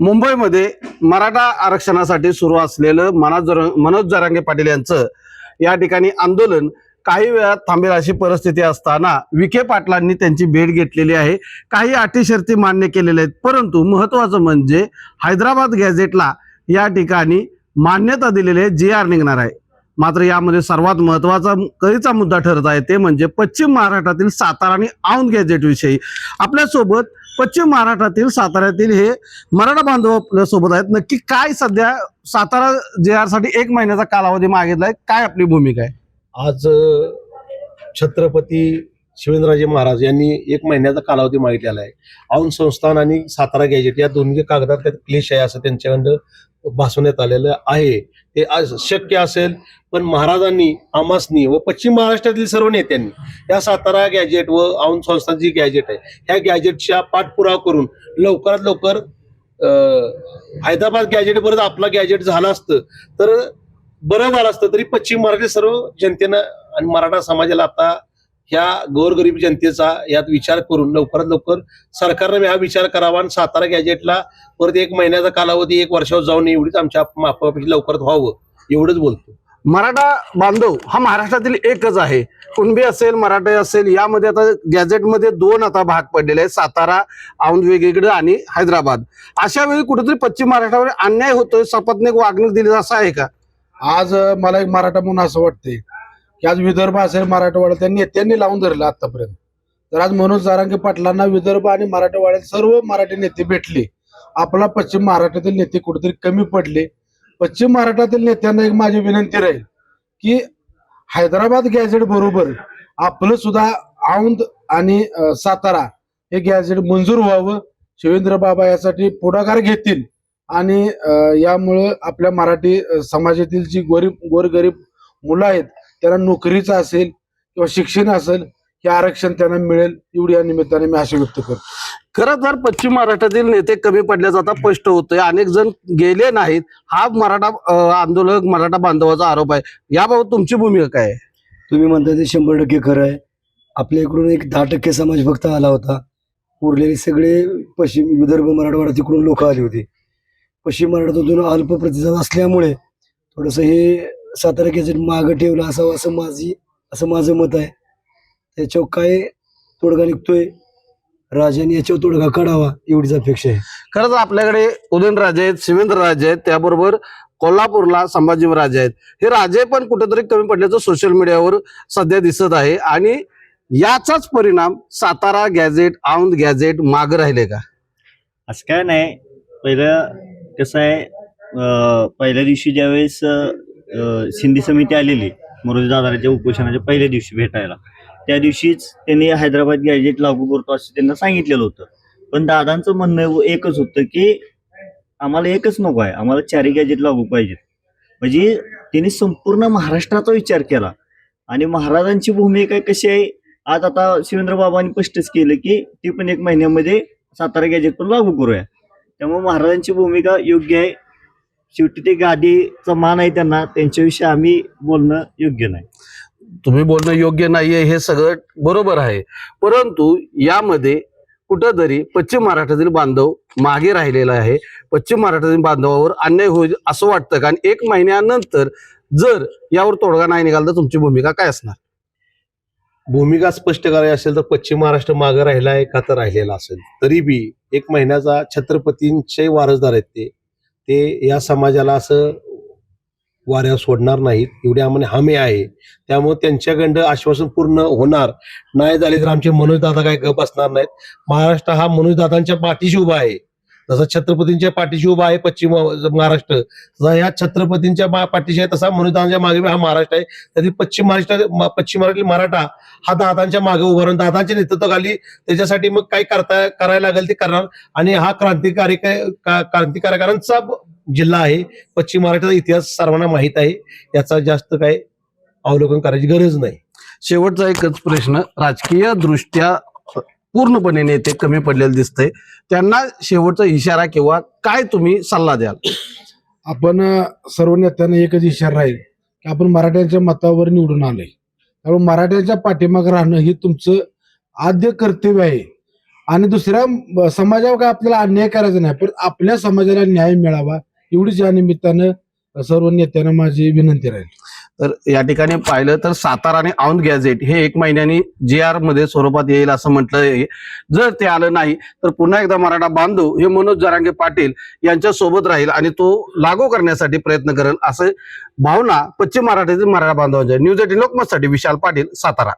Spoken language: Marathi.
मुंबईमध्ये मराठा आरक्षणासाठी सुरू असलेलं मनोज जर- मनोज जरांगे पाटील यांचं या ठिकाणी आंदोलन काही वेळात थांबेल अशी परिस्थिती असताना विखे पाटलांनी त्यांची भेट घेतलेली आहे. काही अटी शर्ती मान्य केलेल्या आहेत. परंतु महत्वाचं म्हणजे हैदराबाद गॅझेटला या ठिकाणी मान्यता दिलेली आहे. जी आर निघणार आहे. मात्र यामध्ये सर्वात महत्त्वाचा कळीचा मुद्दा ठरत आहे ते म्हणजे पश्चिम महाराष्ट्रातील सातारा आणि औंध गॅझेट विषयी आपल्यासोबत पश्चिम महाराष्ट्रातील साताऱ्यातील हे मराठा बांधव आपल्यासोबत आहेत. नक्की काय सध्या सातारा जे आरसाठी एक महिन्याचा कालावधी मागितलाय? काय आपली भूमिका आहे? आज छत्रपती शिवेंद्रराजे महाराज यांनी एक महिन्याचा कालावधी मागितलेला आहे. औंध संस्थान आणि सातारा गॅजेट या दोन्ही कागदात क्लेश आहे असं त्यांच्याकडं भासवण्यात आलेलं आहे. ते आज शक्य असेल पण महाराजांनी आमासनी व पश्चिम महाराष्ट्रातील सर्व नेत्यांनी या सातारा गॅजेट व औंध संस्थान जी गॅजेट आहे ह्या गॅजेटच्या पाठपुरावा करून लवकरात लवकर हैदराबाद गॅजेट परत आपला गॅजेट झाला असतं तर बरं झालं असतं तरी पश्चिम महाराष्ट्र सर्व जनतेनं आणि मराठा समाजाला आता ह्या गोरगरीब जनतेचा यात विचार करून लवकरात लवकर सरकारने हा विचार करावा आणि सातारा गॅजेटला परत एक महिन्याचा कालावधी एक वर्षावर जाऊन एवढीच आमच्या मापापेक्षा लवकरात व्हावं एवढंच बोलतो. मराठा बांधव हा महाराष्ट्रातील एकच आहे. कुणबी असेल मराठा असेल यामध्ये आता गॅझेटमध्ये दोन आता भाग पडलेले आहेत सातारा औंध वेगवेगळं आणि हैदराबाद. अशा वेळी कुठेतरी पश्चिम महाराष्ट्रावर अन्याय होतोय सपत्नीक वागणूक दिली असं आहे का? आज मला एक मराठा म्हणून असं वाटतंय. की आज विदर्भ असेल मराठवाडा त्या नेत्यांनी लावून धरलं आतापर्यंत. तर आज मनोज जारांगे पाटलांना विदर्भ आणि मराठवाड्यात सर्व मराठी नेते भेटले. आपला पश्चिम महाराष्ट्रातील नेते कुठेतरी कमी पडले. पश्चिम महाराष्ट्रातील नेत्यांना एक माझी विनंती राहील की हैदराबाद गॅझेट बरोबर आपलं सुद्धा औंध आणि सातारा हे गॅझेट मंजूर व्हावं. शिवेंद्र बाबा यासाठी पुढाकार घेतील आणि यामुळं आपल्या मराठी समाजातील जी गोरीब गोरगरीब मुलं आहेत त्यांना नोकरीचं असेल किंवा शिक्षण असेल हे आरक्षण त्यांना मिळेल एवढी या निमित्ताने मी आशा व्यक्त करतो. खरं तर पश्चिम महाराष्ट्रातील नेते कमी पडल्याचं आता स्पष्ट होतंय. अनेक जण गेले नाहीत. हा मराठा आंदोलक मराठा बांधवाचा आरोप आहे. याबाबत तुमची भूमिका काय आहे? तुम्ही म्हणता ते शंभर टक्के खरं आहे. आपल्या इकडून एक दहा टक्के समाज फक्त आला होता. उरलेले सगळे पश्चिम विदर्भ मराठवाडा तिकडून लोक आली होती. पश्चिम मराठवाड्यातून अल्प प्रतिसाद असल्यामुळे थोडंसं हे सातारा गॅजेट मागं ठेवलं असावं असं माझी असं माझं मत आहे. त्याच्यावर काय तोडगा निघतोय? राजाने याच्यावर तोडगा काढावा एवढीच अपेक्षा आहे. खरं तर आपल्याकडे उदयनराजे आहेत शिवेंद्र राजे आहेत त्याबरोबर कोल्हापूरला संभाजीराजे आहेत. हे राजे पण कुठेतरी कमी पडल्याचं सोशल मीडियावर सध्या दिसत आहे. आणि याचाच परिणाम सातारा गॅझेट औंध गॅझेट माग राहिले का? असं काय नाही. पहिलं कसं आहे पहिल्या दिवशी ज्यावेळेस अं, सिंधी समिती आलेली. मोरोजी दादाराच्या उपोषणाच्या पहिल्या दिवशी भेटायला. त्या दिवशीच त्यांनी हैदराबाद गॅजेट लागू करतो असं त्यांना सांगितलेलं होतं. पण दादांचं म्हणणं एकच होतं की आम्हाला एकच नको आहे. आम्हाला चारही गॅजेट लागू पाहिजेत. म्हणजे त्यांनी संपूर्ण महाराष्ट्राचा विचार केला. आणि महाराजांची भूमिका कशी आहे? आज आता शिवेंद्र बाबांनी स्पष्टच केलं की ती पण एक महिन्यामध्ये सातारा गॅजेट पण लागू करूया. त्यामुळे महाराजांची भूमिका योग्य आहे. शेवटी ते गादीचा मान आहे त्यांना त्यांच्याविषयी आम्ही बोलणं योग्य नाही. तुम्ही बोलणं योग्य नाहीये हे सगळं बरोबर आहे. परंतु यामध्ये कुठंतरी पश्चिम महाराष्ट्रातील बांधव मागे राहिलेला आहे. पश्चिम महाराष्ट्रातील बांधवावर अन्याय होईल असं वाटतं. का आणि एक महिन्यानंतर जर यावर तोडगा नाही निघाला तर तुमची भूमिका काय असणार? भूमिका स्पष्ट करायची असेल तर पश्चिम महाराष्ट्र मागं राहिला आहे का तर राहिलेला असेल. तरी बी एक महिन्याचा छत्रपतींचे वारसदार आहेत ते. ते या समाजाला असं वाऱ्यावर सोडणार नाहीत. एवढी आम्हाला हमी आहे. त्यामुळे त्यांच्याकडं आश्वासन पूर्ण होणार नाही झाले तर आमचे मनोजदादा काय गप असणार नाहीत. महाराष्ट्र हा मनोजदादांच्या पाठीशी उभा आहे. जसं छत्रपतींच्या पाठीशी उभा आहे पश्चिम महाराष्ट्र जसा या छत्रपतींच्या पाठीशी आहे तसा मनुदानाच्या मागे हा महाराष्ट्र आहे. त्यातील पश्चिम महाराष्ट्र पश्चिम महाराष्ट्रातील मराठा हा दादांच्या मागे उभा राहून दादांच्या नेतृत्वाखाली त्याच्यासाठी मग काय करता करायला लागेल ते करणार. आणि हा क्रांतिकारी काय क्रांतिकारकांचा जिल्हा आहे. पश्चिम महाराष्ट्राचा इतिहास सर्वांना माहीत आहे. याचा जास्त काय अवलोकन करायची गरज नाही. शेवटचा एकच प्रश्न राजकीय दृष्ट्या पूर्णपणे नेते कमी पडलेले दिसतंय. त्यांना शेवटचा इशारा किंवा काय तुम्ही सल्ला द्याल? आपण सर्व नेत्यांना एकच इशारा राहील की आपण मराठ्यांच्या मतावर निवडून आलोय. त्यामुळे मराठ्यांच्या पाठीमाग राहणं हे तुमचं आद्य कर्तव्य आहे. आणि दुसऱ्या समाजावर काय आपल्याला अन्याय करायचा नाही पण आपल्या समाजाला न्याय मिळावा एवढीच या निमित्तानं सर्व नेत्यांना माझी विनंती राहील. तर या ठिकाणी पाहिलं तर सातारा आणि औंध गॅझेट हे एक महिन्याने जे आरमध्ये स्वरूपात येईल असं म्हटलं जर ते आलं नाही तर पुन्हा एकदा मराठा बांधव हे मनोज जरांगे पाटील यांच्या सोबत राहील आणि तो लागू करण्यासाठी प्रयत्न करेल असं भावना पश्चिम मराठीतील मराठा बांधवांच्या न्यूज एटीन लोकमतसाठी विशाल पाटील सातारा.